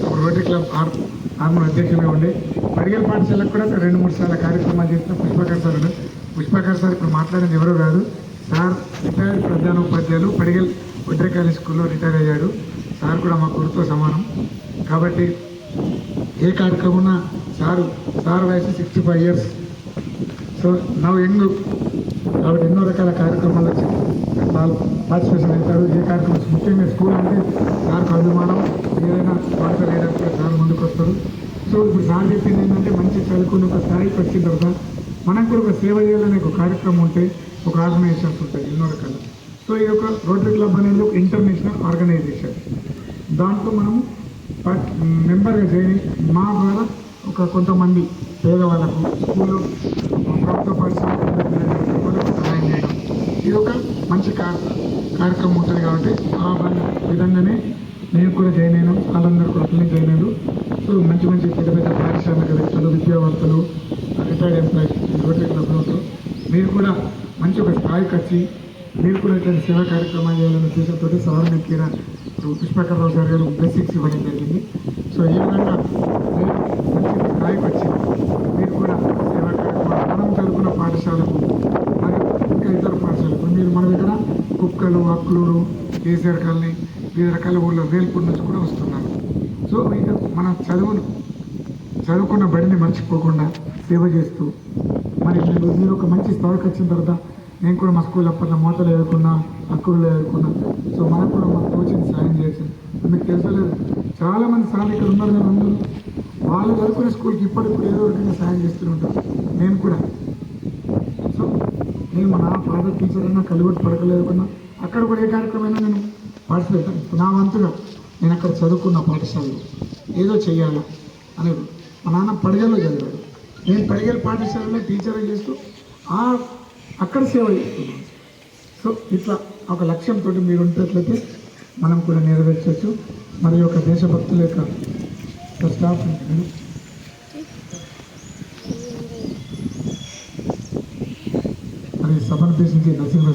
గ్రామ అధ్యక్షులుగా ఉండి మెడికల్ పాఠశాలకు కూడా రెండు మూడు సార్లు కార్యక్రమాలు చేసిన పుష్పకర్ సార్ ఉన్నారు. పుష్పకర్ సార్ ఇప్పుడు మాట్లాడింది ఎవరో కాదు. సార్ రిటైర్డ్ ప్రధానోపాధ్యాయులు పడిగల్ ఒడ్రెకాలి స్కూల్లో రిటైర్ అయ్యాడు. సార్ కూడా మా గురుతో సమానం. కాబట్టి ఏ కార్యక్రమం ఉన్నా సారు సార్ వయసు sixty five years so now young. కాబట్టి ఎన్నో రకాల కార్యక్రమాలు వాళ్ళు పార్టిసిపేషన్ అవుతారు ఏ కార్యక్రమం ముఖ్యంగా స్కూల్ అంటే సార్కు అభిమానం. ఏదైనా వార్త చేయడానికి కూడా ముందుకు వస్తారు. సో ఇప్పుడు సార్ చెప్పింది ఏంటంటే మంచి చదువుకుని ఒక స్థాయికి వచ్చిన తర్వాత మనకు కూడా ఒక సేవ చేయాలనే ఒక కార్యక్రమం ఉంటే ఒక ఆర్గనైజేషన్స్ ఉంటాయి ఎన్నో రకాల. సో ఈ యొక్క రోటరీ క్లబ్ అనేది ఒక ఇంటర్నేషనల్ ఆర్గనైజేషన్ దాంట్లో మనము ప- మెంబర్గా చేరి మా ద్వారా ఒక కొంతమంది పేదవాళ్ళకు స్కూల్లో ప్రభుత్వ పరిశ్రమ వాళ్ళకు సహాయం చేయడం ఇది ఒక మంచి కార్యక్రమం ఉంటుంది కాబట్టి ఆ విధంగానే నేను కూడా జాయిన్ అయినాను వాళ్ళందరూ కూడా అట్లనే జాయిన్ అయ్యారు. సో మంచి మంచి పెద్ద పెద్ద పారిశ్రామికవేత్తలు విద్యావంతులు రిటైర్డ్ ఎంప్లాయీస్ రోటరీ క్లబ్లో మీరు కూడా మంచి ఒక స్థాయికి వచ్చి మీరు కూడా ఇట్లాంటి సేవా కార్యక్రమాలు చేయాలనే ఉద్దేశంతో సవరణ కీరా పుష్పకర్రావు గారు గారు బేసిక్స్ ఇవ్వడం జరిగింది. సో ఈ విధంగా మీరు మంచి స్థాయికి వచ్చి మీరు కూడా సేవా కార్యక్రమాలు మనం చదువుకున్న పాఠశాలకు మరియు ఇంకా ఇతర పాఠశాలకు మీరు మన కుక్కలు అక్కులూరు కేసీఆర్ కాలనీ వివిధ రకాల ఊళ్ళో వేల్పూర్ నుంచి కూడా వస్తున్నారు. సో ఇది మన చదువును చదువుకున్న బడిని మర్చిపోకుండా సేవ చేస్తూ మరి మీరు ఒక మంచి స్థాయికి వచ్చిన తర్వాత నేను కూడా మా స్కూల్ అప్పట్లో మూతలు ఎదుర్కొన్నా హక్కులు ఎదుర్కొన్నా సో మనకు కూడా మా కోచింగ్ సాయం చేయొచ్చు మీకు తెలుసలేదు చాలామంది సార్లు ఇక్కడ ఉన్నారు కదా అందరూ. వాళ్ళు చదువుకునే స్కూల్కి ఇప్పటికి కూడా ఏదో రకంగా సాయం చేస్తూ ఉంటారు. నేను కూడా. సో నేను మా నా ఫాదర్ టీచర్ అన్నా కలిగొట్టు పడకలేదుకున్నా అక్కడ కూడా ఏ కార్యక్రమమైనా నేను పార్టిసిపేట్ నా వంతుగా నేను అక్కడ చదువుకున్న పాఠశాలలో ఏదో చెయ్యాలా అనేది మా నాన్న పడగల్లో చదివాడు. నేను పడగల పాఠశాలలో టీచర్ చేస్తూ ఆ అక్కడ సేవ చేస్తున్నాను. సో ఇట్లా ఒక లక్ష్యంతో మీరు ఉండేట్లయితే మనం కూడా నెరవేర్చవచ్చు మరి యొక్క దేశభక్తుల యొక్క స్టాఫ్ మరి సభను ఉద్దేశించి నరసింహ